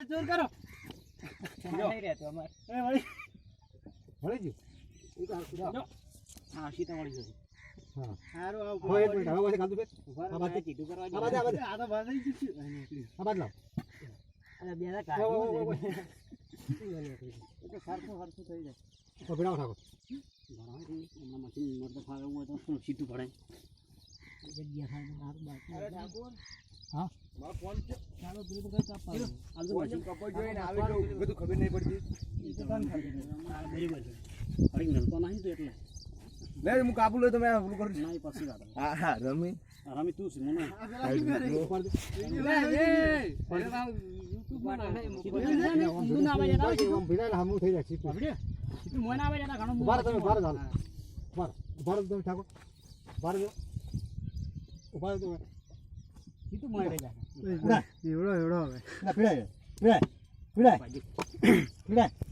જોર કરો. નહીં રહેતું અમારે. એ વળી. વળી હા, જશે. સીધું ભણાય. અરે? મારો ફોન. ચાલો, પેલું તો ફોન મશીન કપાઈ જોઈને આવે તો બધું ખબર નહીં પડતી બરાબર છે. ફરી મળતો નહીં તો એટલે. લે હું કાબુ લે તો મેં પેલું કરું છું. પછી હા હા રમી રમી તું છે, મને. ઉપર દે. ઊંધું ના આવે યાર, આવે આમ ભીડાને હમું થઈ જાય સીધું. સીધું મોં ના આવે યાર, ઘણું મોં ઊભા રહો તમે, ઊભા રહો હા. ચાલો. ઊભા રહો. ઊભા રહો તમે ઠાકોર ઊભા ઊભા રહો તમે સીધું મોં આવી જાય. ના, પીડાય,